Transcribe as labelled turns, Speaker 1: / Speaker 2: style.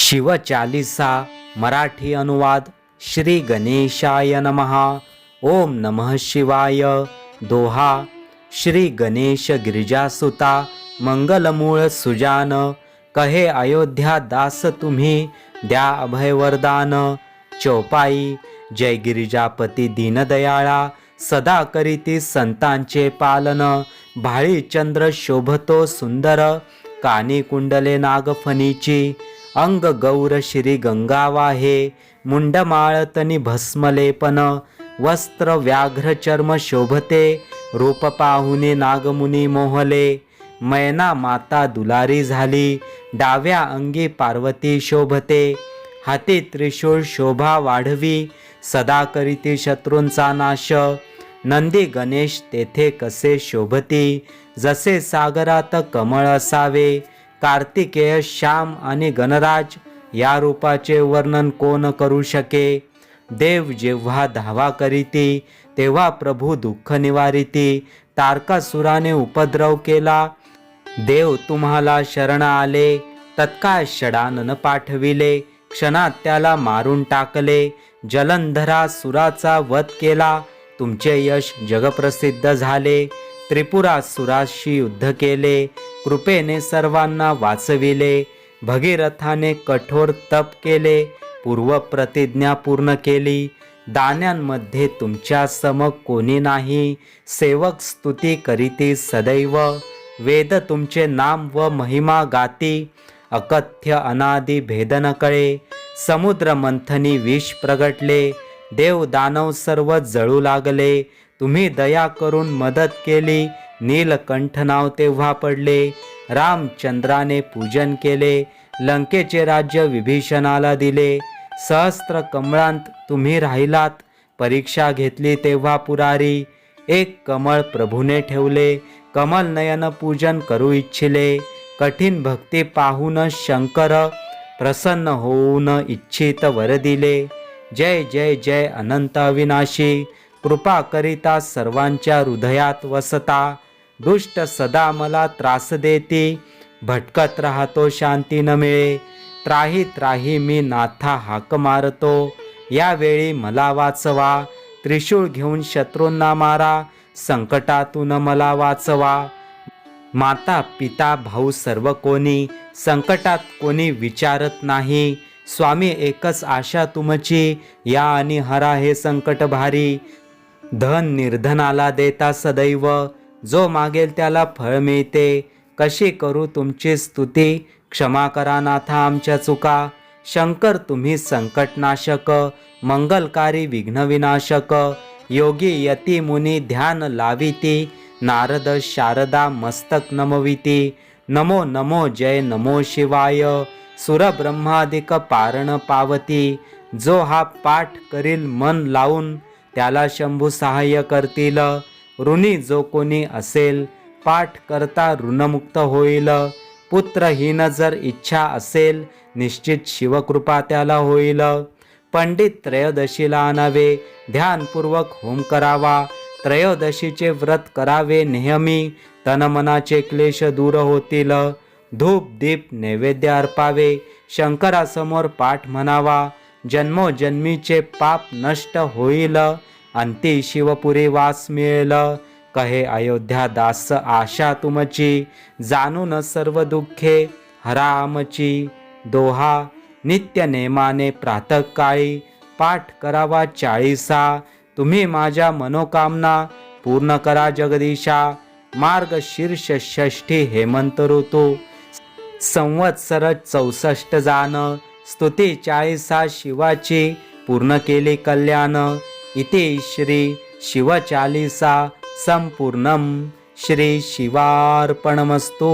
Speaker 1: शिवचालिसा मराठी अनुवाद श्री गणेशाय नमहा ओम नमः शिवाय. दोहा श्री गणेश गिरिजासुता मंगलमूळ सुजान. कहे अयोध्या दास तुम्ही द्या अभय वरदान चौपाई जय गिरिजापती दीनदयाळा सदा करीती संतांचे पालन. भाळी चंद्र शोभतो सुंदर कानी कुंडले नागफणीची. अंग गौर श्री गंगावाहे मुंडमाळतनी भस्मलेपन वस्त्र व्याघ्र चर्म शोभते रूप पाहुने नागमुनी मोहले मैना माता दुलारी झाली डाव्या अंगी पार्वती शोभते हाती त्रिशूळ शोभा वाढवी सदा करीती शत्रूंचा नाश नंदी गणेश तेथे कसे शोभती जसे सागरात कमळ असावे कार्तिकेय श्याम आणि गणराज या रूपाचे वर्णन कोण करू शके? देव जेव्हा धावा करीती तेव्हा प्रभू दुःख निवारिती. तारकासुराने उपद्रव केला देव तुम्हाला शरण आले. तत्काळ षडानन पाठविले क्षणात त्याला मारून टाकले. जलंधरा सुराचा वध केला तुमचे यश जगप्रसिद्ध झाले. त्रिपुरा सुराशी युद्ध केले. कृपेने सर्वांना वाचविले. भगीरथाने कठोर तप केले. पूर्व प्रतिज्ञा पूर्ण केली. दाण्यांमध्ये तुमच्या सम कोणी नाही. सेवक स्तुती करीती सदैव. वेद तुमचे नाम व महिमा गाती. अकथ्य अनादि भेदन कळे. समुद्र मंथनी विष प्रगटले. देव दानव सर्व जळू लागले. तुम्ही दया करून मदत केली. नीलकंठ नाव तेव्हा पडले. रामचंद्राने पूजन केले. लंकेचे राज्य विभीषणाला दिले. सहस्त्र कमळांत तुम्ही राहिलात. परीक्षा घेतली तेव्हा पुरारी. एक कमळ प्रभूने ठेवले. कमल नयन पूजन करू इच्छिले. कठीण भक्ती पाहून शंकर प्रसन्न होऊन इच्छित वर दिले. जय जय जय अनंत अविनाशी. कृपा करिता सर्वांच्या हृदयात वसता. दुष्ट सदा मला त्रास देती. भटकत राहतो शांती न मिळे. त्राही त्राही मी नाथा हाक मारतो. यावेळी मला वाचवा. त्रिशूळ घेऊन शत्रूंना मारा. संकटातून मला वाचवा. माता पिता भाऊ सर्व कोणी संकटात कोणी विचारत नाही. स्वामी एकच आशा तुमची. या आणि हरा हे संकट भारी. धन निर्धनाला देता सदैव. जो मागेल त्याला फळ मिळते. कशी करू तुमची स्तुती? क्षमा करा नाथा आमच्या चुका. शंकर तुम्ही संकटनाशक. मंगलकारी विघ्नविनाशक. योगी यती मुनी ध्यान लाविती. नारद शारदा मस्तक नमविती. नमो नमो जय नमो शिवाय. सुरब्रह्मादिक पारण पावती. जो हा पाठ करील मन लावून त्याला शंभू सहाय्य करतील. ऋणी जो कोणी असेल पाठ करता ऋणमुक्त होईल. पुत्रहीन जर इच्छा असेल निश्चित शिवकृपा त्याला होईल. पंडित त्रयोदशीला आणावे ध्यानपूर्वक होम करावा. त्रयोदशीचे व्रत करावे नेहमी तनमनाचे क्लेश दूर होतील. धूप दीप नैवेद्य अर्पावे शंकरासमोर पाठ म्हणावा. जन्मोजन्मीचे पाप नष्ट होईल. अंती शिवपुरे वास मिळेल. कहे अयोध्या दास आशा तुमची जाणून सर्व दुःखे हरामची दोहा नित्य नेमाने प्रातःकाळी पाठ करावा चाळीसा. तुम्ही माझ्या मनोकामना पूर्ण करा जगदीशा. मार्ग शीर्ष षष्ठी हेमंत ऋतू. संवत्सर चौसष्ट जाण स्तुती चाळीसा शिवाची पूर्ण केली कल्याण. इति श्री शिवचालिसा संपूर्णम श्रीशिवार्पणमस्तु